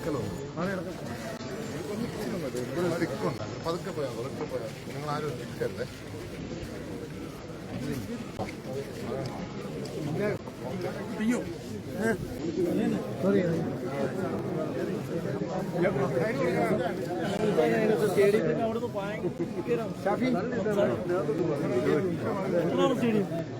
ശക്കലൊന്നും ഇവിടെ ഒരു തിക്കുണ്ട് പതുക്കെ പോയാൽ പതുക്കെ പോയാൽ നിങ്ങൾ ആരും നിൽക്കരുതേ ശക്കലോ ശക്കലോ ഒന്ന് മുണ്ട് മുണ്ട്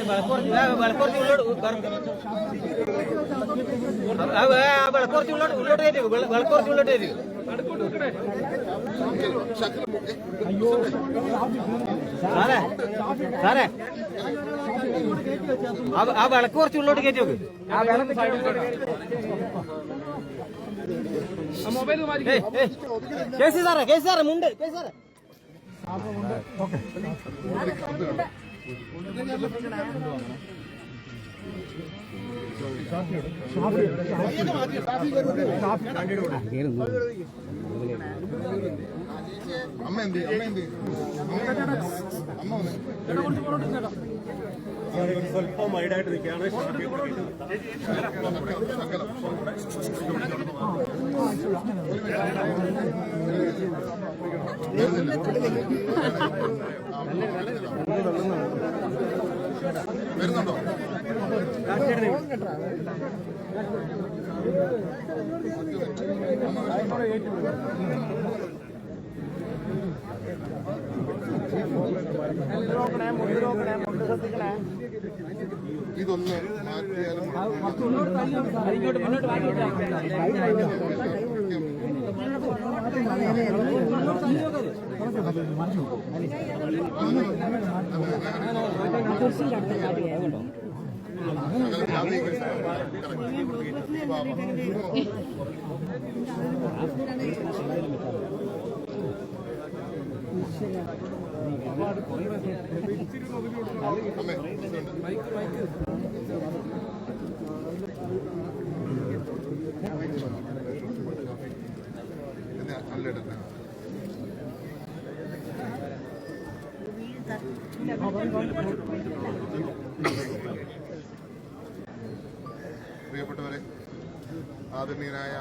വിളക്കുറച്ച് വിളക്കുറച്ച് ഉള്ളോട്ട് വിളക്കുറച്ച് ഉള്ളോട്ട് ഉള്ളോട്ട് കയറ്റി വിളക്കുറച്ച് ഉള്ളോട്ട് കയറ്റി സാറേ സാറേ. ആ- ആ വിളക്ക് കുറച്ച് ഉള്ളോട്ട് കയറ്റി വെക്ക്. ഏയ്, ഏയ്. കേസി സാറേ കേസി സാറേ മുണ്ട് കേസി സാറേ. അമ്മ എന്ത്? അമ്മ എന്ത്? അമ്മ. സ്വല്പം വൈഡായിട്ട് നിൽക്കുകയാണ് ശകലം. വരുന്നുണ്ടോ ഇതൊന്ന് മാറ്റിയാലും ഇങ്ങോട്ട് മുന്നോട്ട് നല്ലിട പ്രിയപ്പെട്ടവരെ ആദരണീയനായ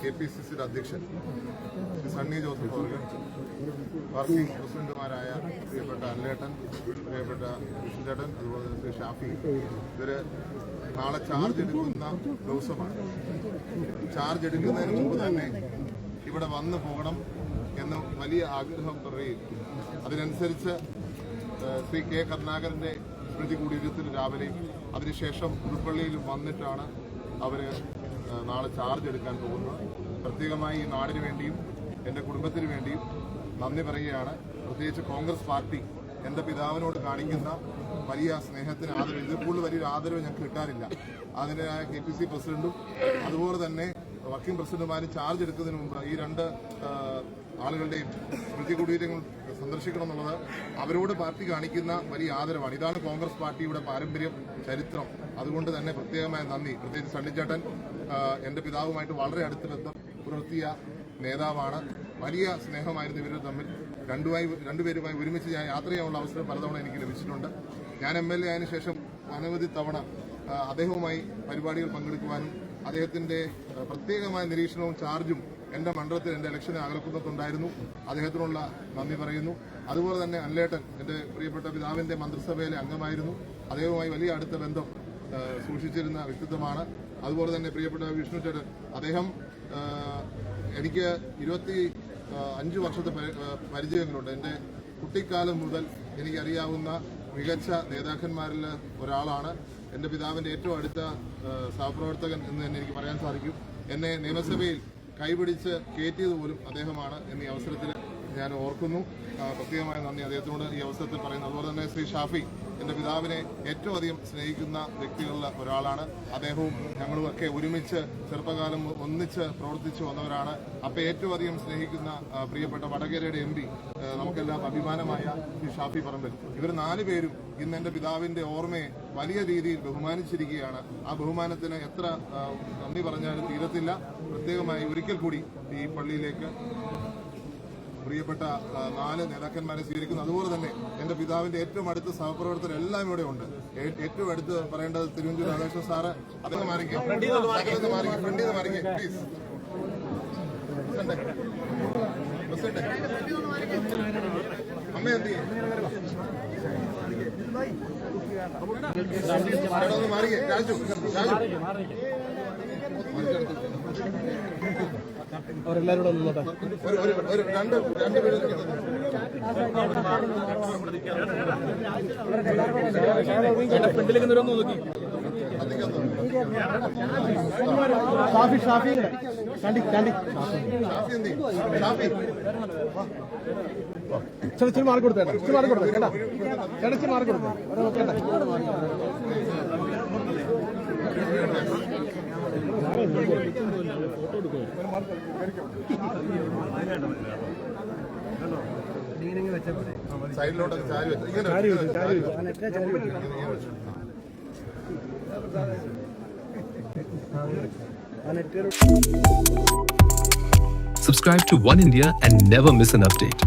കെ പി സി സിയുടെ അധ്യക്ഷൻ സണ്ണി ജോസഫ് അവർ വർക്കിംഗ് പ്രസിഡന്റുമാരായ പ്രിയപ്പെട്ട അല്ലേട്ടൻ പ്രിയപ്പെട്ട കൃഷ്ണചേട്ടൻ അതുപോലെ തന്നെ ഷാഫി. ഇവർ നാളെ ചാർജ് എടുക്കുന്ന ദിവസമാണ്. ചാർജ് എടുക്കുന്നതിന് മുമ്പ് തന്നെ ഇവിടെ വന്നു പോകണം എന്ന് വലിയ ആഗ്രഹം പറയും അതിനനുസരിച്ച് ശ്രീ കെ കരുണാകരന്റെ സ്മൃതി കുടീരത്തിൽ രാവിലെയും അതിനുശേഷം പുതുപ്പള്ളിയിൽ വന്നിട്ടാണ് അവർ നാളെ ചാർജ് എടുക്കാൻ പോകുന്നത്. പ്രത്യേകമായി ഈ നാടിനു വേണ്ടിയും എന്റെ കുടുംബത്തിന് വേണ്ടിയും നന്ദി പറയുകയാണ്. പ്രത്യേകിച്ച് കോൺഗ്രസ് പാർട്ടി എന്റെ പിതാവിനോട് കാണിക്കുന്ന വലിയ സ്നേഹത്തിന് ആദരവ്. ഇതിൽ കൂടുതൽ വലിയൊരു ആദരവ് ഞങ്ങൾക്ക് കിട്ടാനില്ല. അതിന്റെതായ കെ പി സി പ്രസിഡന്റും അതുപോലെ തന്നെ വർക്കിംഗ് പ്രസിഡന്റുമാരും ചാർജ് എടുക്കുന്നതിന് മുമ്പ് ഈ രണ്ട് ആളുകളുടെയും സ്മൃതി കുടീരങ്ങൾ സന്ദർശിക്കണം എന്നുള്ളത് അവരോട് പാർട്ടി കാണിക്കുന്ന വലിയ ആദരവാണ്. ഇതാണ് കോൺഗ്രസ് പാർട്ടിയുടെ പാരമ്പര്യം ചരിത്രം. അതുകൊണ്ട് തന്നെ പ്രത്യേകമായ നന്ദി. പ്രത്യേകിച്ച് സണ്ണിച്ചേട്ടൻ എന്റെ പിതാവുമായിട്ട് വളരെ അടുത്ത ബന്ധം പുലർത്തിയ നേതാവാണ്. വലിയ സ്നേഹമായിരുന്നു ഇവർ തമ്മിൽ. രണ്ടുമായി രണ്ടുപേരുമായി ഒരുമിച്ച് ഞാൻ യാത്ര ചെയ്യാനുള്ള അവസരം പലതവണ എനിക്ക് ലഭിച്ചിട്ടുണ്ട്. ഞാൻ എം എൽ എ ആയതിനു ശേഷം അനവധി തവണ അദ്ദേഹവുമായി പരിപാടികൾ പങ്കെടുക്കുവാനും അദ്ദേഹത്തിന്റെ പ്രത്യേകമായ നിരീക്ഷണവും ചാർജും എന്റെ മണ്ഡലത്തിൽ എന്റെ ഇലക്ഷന് അകലക്കുന്നതുണ്ടായിരുന്നു അദ്ദേഹത്തിനുള്ള നന്ദി പറയുന്നു. അതുപോലെ തന്നെ അല്ലേട്ടൻ എന്റെ പ്രിയപ്പെട്ട പിതാവിന്റെ മന്ത്രിസഭയിലെ അംഗമായിരുന്നു. അദ്ദേഹവുമായി വലിയ അടുത്ത ബന്ധം സൂക്ഷിച്ചിരുന്ന വ്യക്തിത്വമാണ്. അതുപോലെ തന്നെ പ്രിയപ്പെട്ട വിഷ്ണു ചേട്ടൻ. അദ്ദേഹം എനിക്ക് ഇരുപത്തി അഞ്ച് വർഷത്തെ പരിചയങ്ങളുണ്ട്. എന്റെ കുട്ടിക്കാലം മുതൽ എനിക്കറിയാവുന്ന മികച്ച നേതാക്കന്മാരിൽ ഒരാളാണ്. എന്റെ പിതാവിന്റെ ഏറ്റവും അടുത്ത സഹപ്രവർത്തകൻ എന്ന് തന്നെ എനിക്ക് പറയാൻ സാധിക്കും. എന്നെ നിയമസഭയിൽ കൈപിടിച്ച് കയറ്റിയത് പോലും അദ്ദേഹമാണ് എന്നീ അവസരത്തിൽ ഞാൻ ഓർക്കുന്നു. പ്രത്യേകമായ നന്ദി അദ്ദേഹത്തിനോട് ഈ അവസരത്തിൽ പറയുന്നു. അതുപോലെ തന്നെ ശ്രീ ഷാഫി എന്റെ പിതാവിനെ ഏറ്റവും അധികം സ്നേഹിക്കുന്ന വ്യക്തികളിൽ ഒരാളാണ്. അദ്ദേഹവും ഞങ്ങളുമൊക്കെ ഒരുമിച്ച് ചെറുപ്പകാലം ഒന്നിച്ച് പ്രവർത്തിച്ചു വന്നവരാണ്. അപ്പം ഏറ്റവും അധികം സ്നേഹിക്കുന്ന പ്രിയപ്പെട്ട വടകരയുടെ എം പി നമുക്കെല്ലാം അഭിമാനമായ ശ്രീ ഷാഫി പറമ്പിൽ. ഇവർ നാല് പേരും ഇന്ന് എന്റെ പിതാവിന്റെ ഓർമ്മയെ വലിയ രീതിയിൽ ബഹുമാനിച്ചിരിക്കുകയാണ്. ആ ബഹുമാനത്തിന് എത്ര നന്ദി പറഞ്ഞാലും തീരത്തില്ല. പ്രത്യേകമായി ഒരിക്കൽ കൂടി ഈ പള്ളിയിലേക്ക് പ്രിയപ്പെട്ട നാല് നേതാക്കന്മാരെ സ്വീകരിക്കുന്നു അതുപോലെ തന്നെ എന്റെ പിതാവിന്റെ ഏറ്റവും അടുത്ത സഹപ്രവർത്തകർ എല്ലാം ഇവിടെ ഉണ്ട്. ഏറ്റവും അടുത്ത് പറയേണ്ടത് തിരുവഞ്ചൂർ രാധാകൃഷ്ണൻ സാറ്. അദ്ദേഹം പ്ലീസ് അമ്മ മാറിക്കേ. രാജു രാജു. പേര് ഫ്രണ്ടിലേക്ക് നിരന്ന് നോക്കി ഷാഫി ഷാഫി. കണ്ടി കണ്ടി എന്ത് ചെയ്യും? ഷാഫി ചേട്ടാ ഇച്ചിരി മാറി കൊടുത്തേ കേട്ടാ? ചേട്ടാ ഇച്ചിരി മാറി കൊടുത്തേ. കേട്ടാ സൈഡിലോട്ട് ചാരി വെച്ചു ഇങ്ങനെ. Subscribe to One India and never miss an update.